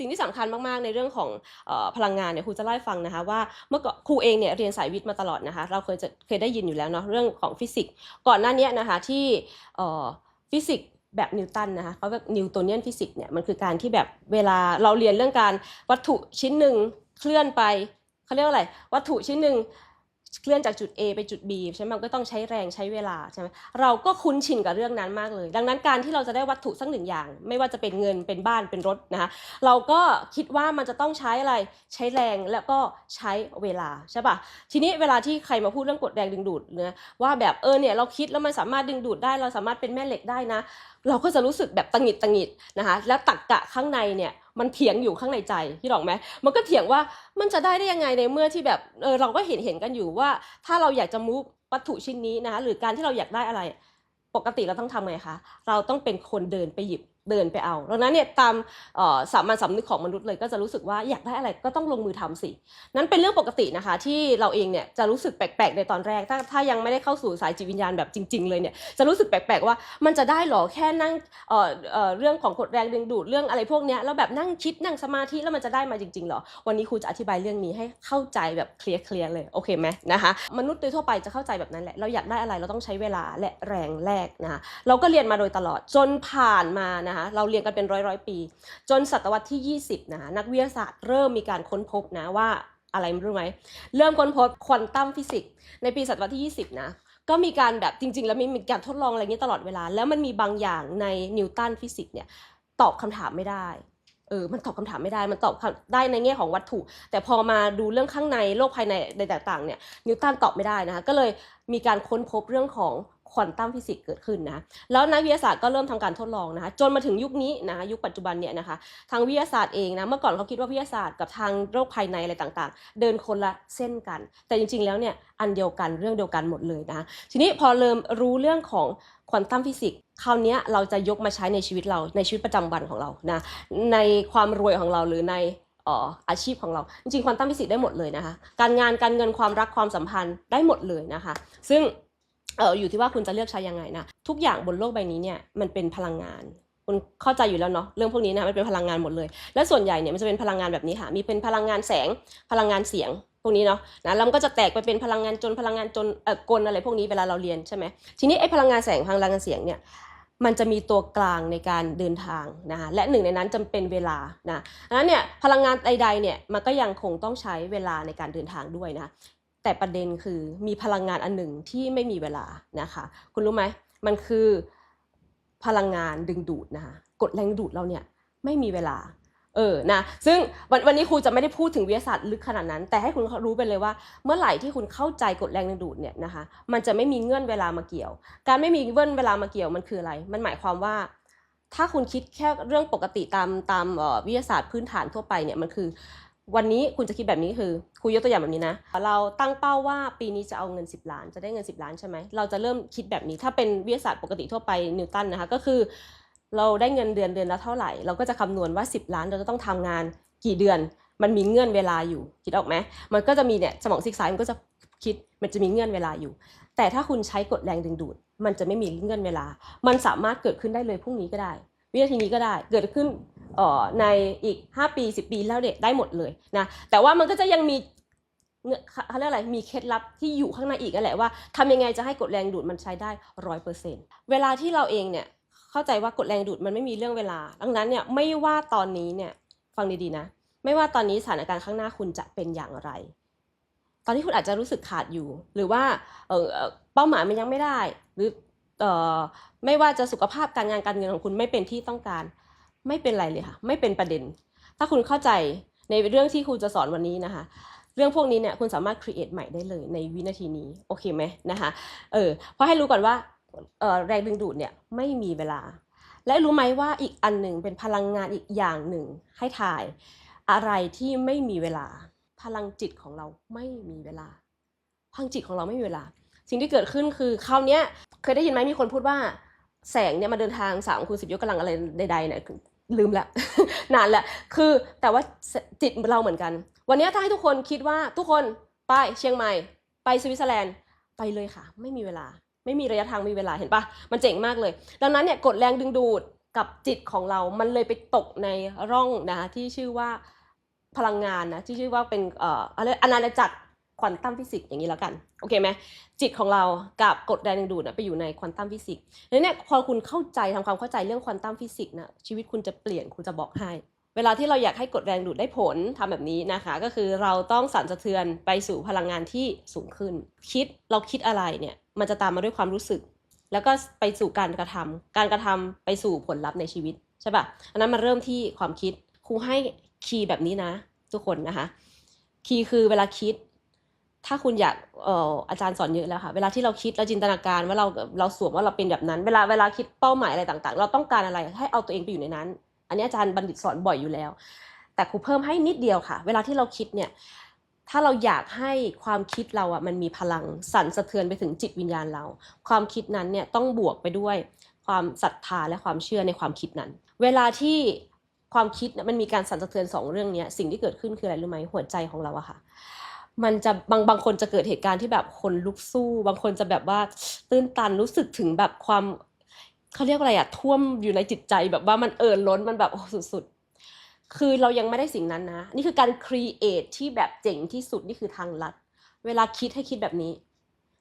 สิ่งที่สำคัญมากๆในเรื่องของออพลังงานเนี่ยครูจะเล่าให้ฟังนะคะว่าเมื่อก่อนครูเองเนี่ยเรียนสายวิทย์มาตลอดนะคะเราเคยจะเคยได้ยินอยู่แล้วเนาะเรื่องของฟิสิกส์ก่อนหน้านี้นะคะที่ฟิสิกส์แบบนิวตันนะคะเขาแบบนิวตันเนียนฟิสิกส์เนี่ยมันคือการที่แบบเวลาเราเรียนเรื่องการวัตถุชิ้นหนึ่งเคลื่อนไปเขาเรียกว่าอะไรวัตถุชิ้นหนึ่ง เคลื่อนจากจุด A ไปจุด B ใช่ไหมมันก็ต้องใช้แรงใช้เวลาใช่ไหมเราก็คุ้นชินกับเรื่องนั้นมากเลย ดังนั้นการที่เราจะได้วัตถุสักหนึ่งอย่าง ไม่ว่าจะเป็นเงินเป็นบ้านเป็นรถนะคะเราก็คิดว่ามันจะต้องใช้อะไรใช้แรงแล้วก็ใช้เวลาใช่ปะทีนี้เวลาที่ใครมาพูดเรื่องกฎแรงดึงดูดเนี่ยว่าแบบเออเนี่ยเราคิดแล้วมันสามารถดึงดูดได้ เราสามารถเป็นแม่เหล็กได้นะเราก็จะรู้สึกแบบตังหิดตังหิดนะคะแล้วตักกะข้างในเนี่ยมันเถียงอยู่ข้างในใจพี่หรอกไหมมันก็เถียงว่ามันจะได้ได้ยังไงในเมื่อที่แบบเออเราก็เห็นเห็นกันอยู่ว่า ถ้าเราอยากจะมูฟวัตถุชิ้นนี้นะคะหรือการที่เราอยากได้อะไร ปกติเราต้องทำไงคะเราต้องเป็นคนเดินไปหยิบ เดินไปเอาดังนั้นเนี่ยตามสามัญสำนึกของมนุษย์เลยก็จะรู้สึกว่าอยากได้อะไรก็ต้องลงมือทำสิ นั้นเป็นเรื่องปกตินะคะ ที่เราเองเนี่ยจะรู้สึกแปลกๆในตอนแรก ถ้าถ้ายังไม่ได้เข้าสู่สายจิตวิญญาณแบบจริง ๆ เลยเนี่ยจะรู้สึกแปลกๆว่ามันจะได้หรอแค่นั่งเเเรื่องของกฎแรงดึงดูดเรื่องอะไรพวกเนี้ยแล้วแบบนั่งคิดนั่งสมาธิแล้วมันจะได้มาจริงๆหรอ วันนี้ครูจะอธิบายเรื่องนี้ให้เข้าใจแบบเคลียร์ๆเลยโอเคไหมนะคะมนุษย์โดยทั่วไปจะเข้าใจแบบนั้นแหละเราอยากได้อะไรเราต้องใช้เวลาและแรงแรกนะคะเราก็เรียนมาโดยตลอดจนผ่านมานะคะเราเรียนกันเป็นร้อยร้อยปี จนศตวรรษที่ 20 นะคะนักวิทยาศาสตร์เริ่มมีการค้นพบนะว่าอะไรรู้ไหมเริ่มค้นพบควอนตัมฟิสิกส์ในปีศตวรรษที่ 20 นะก็มีการแบบจริง ๆ แล้วมีการทดลองอะไรอย่างนี้ตลอดเวลา แล้วมันมีบางอย่างในนิวตันฟิสิกส์เนี่ยตอบคำถามไม่ได้เออมันตอบคำถามไม่ได้ มันตอบได้ในแง่ของวัตถุ แต่พอมาดูเรื่องข้างในโลกภายในใดต่างๆเนี่ยนิวตันตอบไม่ได้นะคะก็เลยมีการค้นพบเรื่องของ ควอนตัมฟิสิกส์เกิดขึ้นนะ แล้วนักวิทยาศาสตร์ก็เริ่มทำการทดลองนะคะจนมาถึงยุคนี้นะยุคปัจจุบันเนี่ยนะคะ ทางวิทยาศาสตร์เองนะเมื่อก่อนเขาคิดว่าวิทยาศาสตร์กับทางโรคภายในอะไรต่างๆ เดินคนละเส้นกัน แต่จริงๆแล้วเนี่ยอันเดียวกันเรื่องเดียวกันหมดเลยนะคะทีนี้พอเริ่มรู้เรื่องของควอนตัมฟิสิกส์คราวนี้เราจะยกมาใช้ในชีวิตเราในชีวิตประจำวันของเรานะในความรวยของเราหรือในเอ่ออาชีพของเรา จริงๆควอนตัมฟิสิกส์ได้หมดเลยนะคะ การงานการเงินความรักความสัมพันธ์ได้หมดเลยนะคะ ซึ่ง เอออยู่ที่ว่าคุณจะเลือกใช้ยังไงนะทุกอย่างบนโลกใบนี้เนี่ยมันเป็นพลังงานคุณเข้าใจอยู่แล้วเนาะเรื่องพวกนี้นะมันเป็นพลังงานหมดเลย และส่วนใหญ่เนี่ยมันจะเป็นพลังงานแบบนี้ค่ะ มีเป็นพลังงานแสงพลังงานเสียงพวกนี้เนาะนะแล้วมันก็จะแตกไปเป็นพลังงานจนพลังงานจนเอ่อกลอะไรพวกนี้เวลาเราเรียนใช่ไหมทีนี้ไอ้พลังงานแสงพลังงานเสียงเนี่ยมันจะมีตัวกลางในการเดินทางนะคะและหนึ่งในนั้นจำเป็นเวลานะดังนั้นเนี่ยพลังงานใดๆเนี่ยมันก็ยังคงต้องใช้เวลาในการเดินทางด้วยนะ แต่ประเด็นคือมีพลังงานอันหนึ่งที่ไม่มีเวลานะคะ คุณรู้ไหมมันคือพลังงานดึงดูดนะคะกดแรงดูดเราเนี่ยไม่มีเวลา เออนะซึ่งวันวันนี้ครูจะไม่ได้พูดถึงวิทยาศาสตร์ลึกขนาดนั้น แต่ให้คุณรู้ไปเลยว่า เมื่อไหร่ที่คุณเข้าใจกฎแรงดึงดูดเนี่ยนะคะ มันจะไม่มีเงื่อนเวลามาเกี่ยว การไม่มีเงื่อนเวลามาเกี่ยวมันคืออะไร มันหมายความว่า ถ้าคุณคิดแค่เรื่องปกติตามตามวิทยาศาสตร์พื้นฐานทั่วไปเนี่ยมันคือ วันนี้คุณจะคิดแบบนี้คือครูยกตัวอย่างแบบนี้นะ เราตั้งเป้าว่าปีนี้จะเอาเงิน 10 ล้าน จะได้เงิน 10 ล้านใช่ไหมเราจะเริ่มคิดแบบนี้ถ้าเป็นวิทยาศาสตร์ปกติทั่วไปนิวตันนะคะก็คือ เราได้เงินเดือนเดือนละเท่าไหร่ เราก็จะคำนวณว่า 10 ล้านเราจะต้องทำงานกี่เดือน มันมีเงื่อนเวลาอยู่คิดออกไหมมันก็จะมีเนี่ยสมองซีกซ้ายมันก็จะคิดมันจะมีเงื่อนเวลาอยู่ แต่ถ้าคุณใช้กฎแรงดึงดูด มันจะไม่มีเงื่อนเวลา มันสามารถเกิดขึ้นได้เลยพรุ่งนี้ก็ได้ วินาทีนี้ก็ได้เกิดขึ้น ในอีก 5 ปี 10 ปีแล้วเด็กได้หมดเลยนะแต่ว่ามันก็จะยังมีเขาเรียกอะไรมีเคล็ดลับที่อยู่ข้างในอีกนั่นแหละว่าทำยังไงจะให้กฎแรงดูดมันใช้ได้ร้อยเปอร์เซ็นต์เวลาที่เราเองเนี่ยเข้าใจว่ากฎแรงดูดมันไม่มีเรื่องเวลา ดังนั้นเนี่ยไม่ว่าตอนนี้เนี่ยฟังดีๆนะ ไม่ว่าตอนนี้สถานการณ์ข้างหน้าคุณจะเป็นอย่างไร ตอนนี้คุณอาจจะรู้สึกขาดอยู่ หรือว่าเออเป้าหมายมันยังไม่ได้ หรือเออไม่ว่าจะสุขภาพการงานการเงินของคุณไม่เป็นที่ต้องการ ไม่เป็นไรเลยค่ะ ไม่เป็นประเด็น ถ้าคุณเข้าใจในเรื่องที่ครูจะสอนวันนี้นะคะ เรื่องพวกนี้เนี่ยคุณสามารถ create ใหม่ได้เลยในวินาทีนี้ โอเคไหมนะคะเออเพราะให้รู้ก่อนว่าออแรงดึงดูดเนี่ยไม่มีเวลา และรู้ไหมว่าอีกอันหนึ่งเป็นพลังงานอีกอย่างหนึ่งให้ถ่ายอะไรที่ไม่มีเวลา พลังจิตของเราไม่มีเวลา พลังจิตของเราไม่มีเวลา สิ่งที่เกิดขึ้นคือคราวนี้เคยได้ยินไหมมีคนพูดว่าแสงเนี่ยมาเดินทางสามคูณสิบยกกำลังอะไรใดๆเนี่ย ลืมละนานละคือแต่ว่าจิตเราเหมือนกัน วันนี้ถ้าให้ทุกคนคิดว่าทุกคนไปเชียงใหม่ ไปสวิตเซอร์แลนด์ไปเลยค่ะ ไม่มีเวลา ไม่มีระยะทางมีเวลาเห็นปะมันเจ๋งมากเลย ดังนั้นเนี่ยกฎแรงดึงดูดกับจิตของเรา มันเลยไปตกในร่องนะที่ชื่อว่าพลังงานนะที่ชื่อว่าเป็นเอ่ออะไรอาณาจักร ควอนตัมฟิสิกส์อย่างนี้แล้วกันโอเคไหมจิตของเรากับกฎแรงดึงดูดนะไปอยู่ในควอนตัมฟิสิกส์แล้วเนี่ยพอคุณเข้าใจทำความเข้าใจเรื่องควอนตัมฟิสิกส์นะชีวิตคุณจะเปลี่ยนคุณจะบอกให้ เวลาที่เราอยากให้กฎแรงดูดได้ผลทำแบบนี้นะคะ ก็คือเราต้องสั่นสะเทือนไปสู่พลังงานที่สูงขึ้น คิดเราคิดอะไรเนี่ยมันจะตามมาด้วยความรู้สึก แล้วก็ไปสู่การกระทำการกระทำไปสู่ผลลัพธ์ในชีวิตใช่ปะอันนั้นมันเริ่มที่ความคิดครูให้คีย์แบบนี้นะ ทุกคนนะคะ คีย์คือเวลาคิด ถ้าคุณอยากเอ่ออาจารย์สอนเยอะแล้วค่ะเวลาที่เราคิดเราจินตนาการว่าเราเราสวมว่าเราเป็นแบบนั้น เวลาเวลาคิดเป้าหมายอะไรต่างๆ เราต้องการอะไรให้เอาตัวเองไปอยู่ในนั้น อันนี้อาจารย์บัณฑิตสอนบ่อยอยู่แล้ว แต่ครูเพิ่มให้นิดเดียวค่ะ เวลาที่เราคิดเนี่ยถ้าเราอยากให้ความคิดเราอะมันมีพลังสั่นสะเทือนไปถึงจิตวิญญาณเรา ความคิดนั้นเนี่ยต้องบวกไปด้วยความศรัทธาและความเชื่อในความคิดนั้น เวลาที่ความคิดเนี่ยมันมีการสั่นสะเทือนสองเรื่องนี้สิ่งที่เกิดขึ้นคืออะไรรู้ไหมหัวใจของเราอะค่ะ มันจะบางบางคนจะเกิดเหตุการณ์ที่แบบคนลุกสู้ บางคนจะแบบว่าตื้นตันรู้สึกถึงแบบความเขาเรียกว่าอะไรอะท่วมอยู่ในจิตใจแบบว่ามันเอ่อล้นมันแบบโอ้สุดๆ คือเรายังไม่ได้สิ่งนั้นนะ นี่คือการครีเอทที่แบบเจ๋งที่สุดนี่คือทางลัด เวลาคิดให้คิดแบบนี้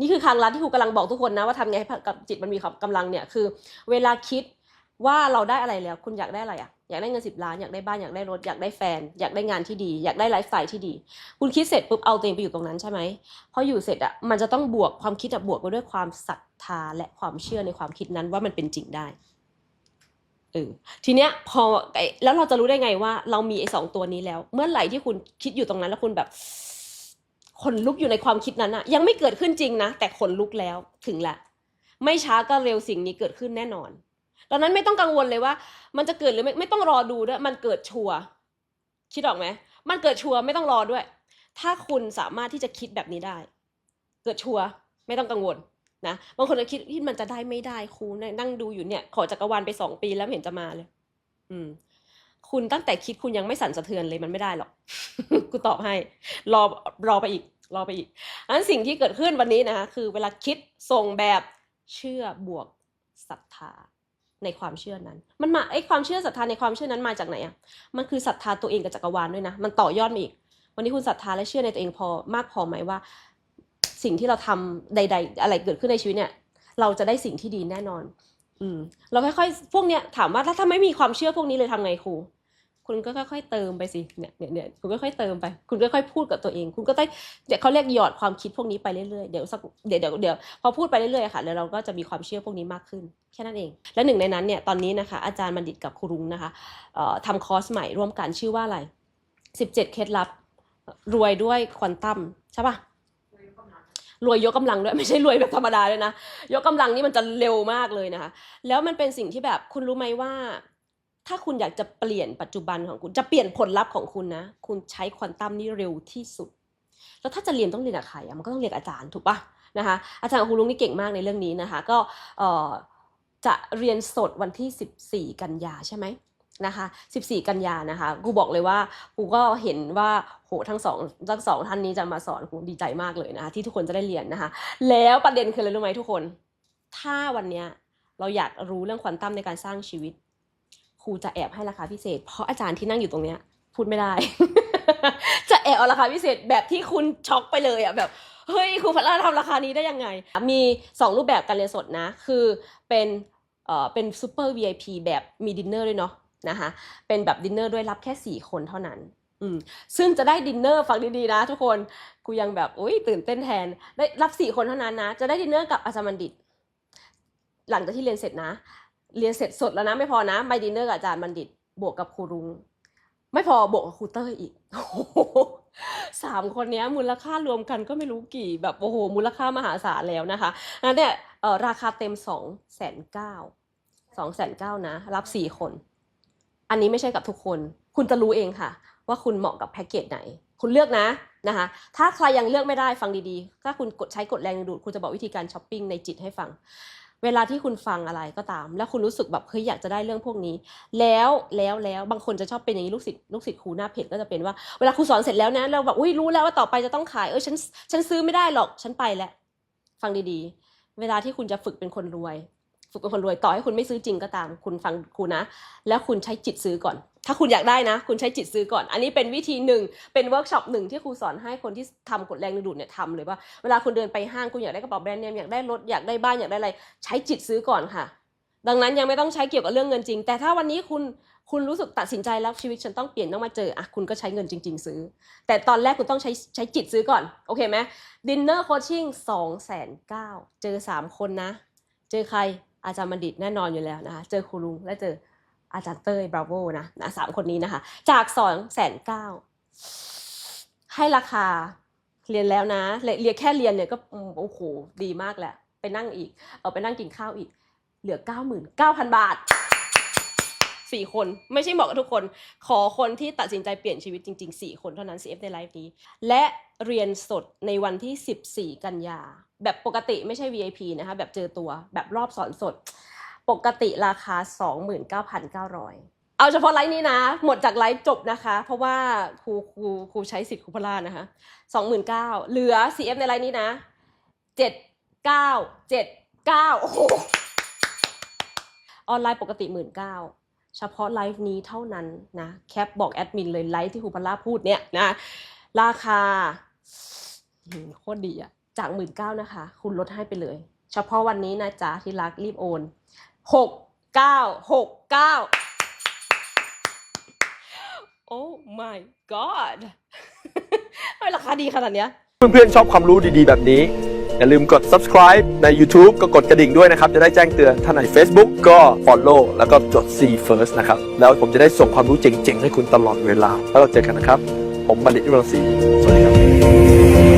นี่คือทางลัดที่ครูกำลังบอกทุกคนนะว่าทำไงให้กับจิตมันมีความกำลังเนี่ยคือ เวลาคิดว่าเราได้อะไรแล้ว คุณอยากได้อะไรอะ อยากได้เงินสิบล้านอยากได้บ้านอยากได้รถอยากได้แฟน อยากได้งานที่ดี อยากได้ไลฟ์สไตล์ที่ดี คุณคิดเสร็จปุ๊บเอาตัวเองไปอยู่ตรงนั้นใช่ไหมพออยู่เสร็จอะมันจะต้องบวกความคิดอะบวกไปด้วยความศรัทธาและความเชื่อในความคิดนั้นว่ามันเป็นจริงได้เออทีเนี้ยพอแล้วเราจะรู้ได้ไงว่า เรามีไอ้สองตัวนี้แล้ว เมื่อไหร่ที่คุณคิดอยู่ตรงนั้น แล้วคุณแบบขนลุกอยู่ในความคิดนั้นอะยังไม่เกิดขึ้นจริงนะแต่ขนลุกแล้วถึงละ ไม่ช้าก็เร็วสิ่งนี้เกิดขึ้นแน่นอน ตอนนั้นไม่ต้องกังวลเลยว่า มันจะเกิดหรือไม่ไม่ต้องรอดูด้วย มันเกิดชัวคิดออกไหมมันเกิดชัวไม่ต้องรอด้วย ถ้าคุณสามารถที่จะคิดแบบนี้ได้ เกิดชัวไม่ต้องกังวลนะบางคนจะคิดที่มันจะได้ไม่ได้ครูนั่งดูอยู่เนี่ย ขอจักรวาลไปสองปีแล้วเห็นจะมาเลย อืม คุณตั้งแต่คิดคุณยังไม่สั่นสะเทือนเลยมันไม่ได้หรอกกูตอบให้ รอรอไปอีก รอไปอีกอันสิ่งที่เกิดขึ้นวันนี้นะคะคือเวลาคิดส่งแบบเชื่อบวกศรัทธา ในความเชื่อนั้น มันมาไอความเชื่อศรัทธาในความเชื่อนั้นมาจากไหนอะ มันคือศรัทธาตัวเองกับจักรวาลด้วยนะ มันต่อยอดมาอีก วันนี้คุณศรัทธาและเชื่อในตัวเองพอมากพอไหมว่า สิ่งที่เราทำใด ๆ อะไรเกิดขึ้นในชีวิตเนี่ย เราจะได้สิ่งที่ดีแน่นอน อืม เราค่อยๆ พวกเนี้ยถามว่าถ้าถ้าไม่มีความเชื่อพวกนี้เลยทำไงครู คุณก็ค่อยๆเติมไปสิเนี่ยเนี่ยเนี่ยคุณก็ค่อยๆเติมไป คุณก็ค่อยๆพูดกับตัวเอง คุณก็ได้เดี๋ยวเขาเรียกหยอดความคิดพวกนี้ไปเรื่อยๆเดี๋ยวสักเดี๋ยวเดี๋ยวเดี๋ยวพอพูดไปเรื่อยๆค่ะแล้วเราก็จะมีความเชื่อพวกนี้มากขึ้นแค่นั้นเอง และหนึ่งในนั้นเนี่ยตอนนี้นะคะ อาจารย์บัณฑิตกับครูรุ้งนะคะเอ่อทำคอร์สใหม่ร่วมกันชื่อว่าอะไรสิบเจ็ดเคล็ดลับ รวยด้วยควอนตัมใช่ปะรวยยกกำลังด้วยไม่ใช่รวยแบบธรรมดาด้วยนะ ยกกำลังนี่มันจะเร็วมากเลยนะคะ แล้วมันเป็นสิ่งที่แบบคุณรู้ไหมว่า ถ้าคุณอยากจะเปลี่ยนปัจจุบันของคุณจะเปลี่ยนผลลัพธ์ของคุณนะ คุณใช้ควอนตัมนี่เร็วที่สุด แล้วถ้าจะเรียนต้องเรียนกับใครอะมันก็ต้องเรียนอาจารย์ถูกปะนะคะอาจารย์ของคุณลุงนี่เก่งมากในเรื่องนี้นะคะ ก็จะเรียนสดวันที่ 14 กันยาใช่ไหมนะคะ 14 กันยานะคะ กูบอกเลยว่า กูก็เห็นว่า โห ทั้งสองทั้งสองท่านนี้จะมาสอน กูดีใจมากเลยนะคะ ที่ทุกคนจะได้เรียนนะคะ แล้วประเด็นคืออะไรรู้ไหมทุกคน ถ้าวันเนี้ยเราอยากรู้เรื่องควอนตัมในการสร้างชีวิต ครูจะแอบให้ราคาพิเศษ เพราะอาจารย์ที่นั่งอยู่ตรงเนี้ย พูดไม่ได้ จะแอบเอาราคาพิเศษแบบที่คุณช็อกไปเลยอะแบบเฮ้ยครูพัฒนาทำราคานี้ได้ยังไง มีสองรูปแบบการเรียนสดนะ คือเป็นเอ่อเป็นซูเปอร์ VIP แบบมีดินเนอร์ด้วยเนาะนะคะเป็นแบบดินเนอร์ด้วยรับแค่สี่คนเท่านั้นอืมซึ่งจะได้ดินเนอร์ฟังดีๆนะทุกคนกูยังแบบอุ้ยตื่นเต้นแทนได้รับสี่คนเท่านั้นนะ จะได้ดินเนอร์กับอาจารย์บัณฑิต หลังจากที่เรียนเสร็จนะ เรียนเสร็จสดแล้วนะไม่พอนะไปดินเนอร์กับอาจารย์บัณฑิตบวกกับครูรุงไม่พอบวกกับครูเตอร์อีกโอ้โหสามคนนี้มูลค่ารวมกันก็ไม่รู้กี่แบบโอ้โหมูลค่ามหาศาลแล้วนะคะงั้นเนี่ยราคาเต็มสองแสนเก้าสองแสนเก้านะ รับสี่คน อันนี้ไม่ใช่กับทุกคน คุณจะรู้เองค่ะ ว่าคุณเหมาะกับแพ็กเกจไหน คุณเลือกนะนะคะ ถ้าใครยังเลือกไม่ได้ฟังดีๆ ถ้าคุณกดใช้กดแรงดึงดูดคุณจะบอกวิธีการช้อปปิ้งในจิตให้ฟัง เวลาที่คุณฟังอะไรก็ตาม แล้วคุณรู้สึกแบบเฮ้ยอยากจะได้เรื่องพวกนี้ แล้วแล้วแล้วบางคนจะชอบเป็นอย่างนี้ลูกศิษย์ลูกศิษย์ครูหน้าเพจก็จะเป็นว่าเวลาครูสอนเสร็จแล้วนะเราแบบอุ้ยรู้แล้วว่าต่อไปจะต้องขายเออฉันฉันซื้อไม่ได้หรอกฉันไปแล้ว ฟังดีๆ เวลาที่คุณจะฝึกเป็นคนรวย ฝึกเป็นคนรวยต่อให้คุณไม่ซื้อจริงก็ตาม คุณฟังครูนะ แล้วคุณใช้จิตซื้อก่อน ถ้าคุณอยากได้นะ คุณใช้จิตซื้อก่อน อันนี้เป็นวิธีหนึ่งเป็นเวิร์กช็อปหนึ่งที่ครูสอนให้คนที่ทำกฎแรงดึงดูดเนี่ยทำเลยว่าเวลาคุณเดินไปห้างคุณอยากได้กระเป๋าแบรนด์เนมอยากได้รถอยากได้บ้านอยากได้อะไร ใช้จิตซื้อก่อนค่ะ ดังนั้นยังไม่ต้องใช้เกี่ยวกับเรื่องเงินจริง แต่ถ้าวันนี้คุณคุณรู้สึกตัดสินใจแล้วชีวิตฉันต้องเปลี่ยนต้องมาเจออะคุณก็ใช้เงินจริง ๆ ซื้อ แต่ตอนแรกคุณต้องใช้ใช้จิตซื้อก่อน โอเคไหมดินเนอร์โคชชิ่งสองแสนเก้าเจอสามคนนะ เจอใคร อาจารย์บัณฑิตแน่นอนอยู่แล้วนะคะ เจอครูลุงและเจออาจารย์เต้ยบราโวนะนะสามคนนี้นะคะ จากสองแสนเก้าให้ราคาเรียนแล้วนะเรียนแค่เรียนเนี่ยก็โอ้โหดีมากแหละไปนั่งอีกเอาไปนั่งกินข้าวอีก เหลือเก้าหมื่นเก้าพันบาทสี่คนไม่ใช่เหมาะกับทุกคน ขอคนที่ตัดสินใจเปลี่ยนชีวิตจริง ๆ 4 คนเท่านั้น CF ในไลฟ์นี้ และเรียนสดในวันที่ 14 กันยา แบบปกติไม่ใช่ VIP นะคะแบบเจอตัวแบบรอบสอนสด ปกติราคา 29,900 เอาเฉพาะไลฟ์นี้นะ หมดจากไลฟ์จบนะคะ เพราะว่าครูครูครูใช้สิทธิ์ครูพลานะคะ29,000เหลือ CF ในไลฟ์นี้นะ 7 9 7 9โอ้โหออนไลน์ปกติหมื่นเก้าเฉพาะไลฟ์นี้เท่านั้นนะแคปบอกแอดมินเลยไลฟ์ที่ครูพลาพูดเนี่ยนะ ราคาโคตรดีอะ จากหมื่นเก้านะคะ คุณลดให้ไปเลย เฉพาะวันนี้นะจ๊ะที่รักรีบโอนหกเก้าหกเก้า Oh my god ทำไมราคาดีขนาดเนี้ย เพื่อนๆชอบความรู้ดีๆแบบนี้ อย่าลืมกด subscribe ใน YouTube ก็กดกระดิ่งด้วยนะครับ จะได้แจ้งเตือนถ้าใน Facebook ก็ follow แล้วก็จด see first นะครับ แล้วผมจะได้ส่งความรู้เจ๋งๆ ให้คุณตลอดเวลา แล้วเราเจอกันนะครับ ผมบัณฑิตวิรังศรีสวัสดีครับ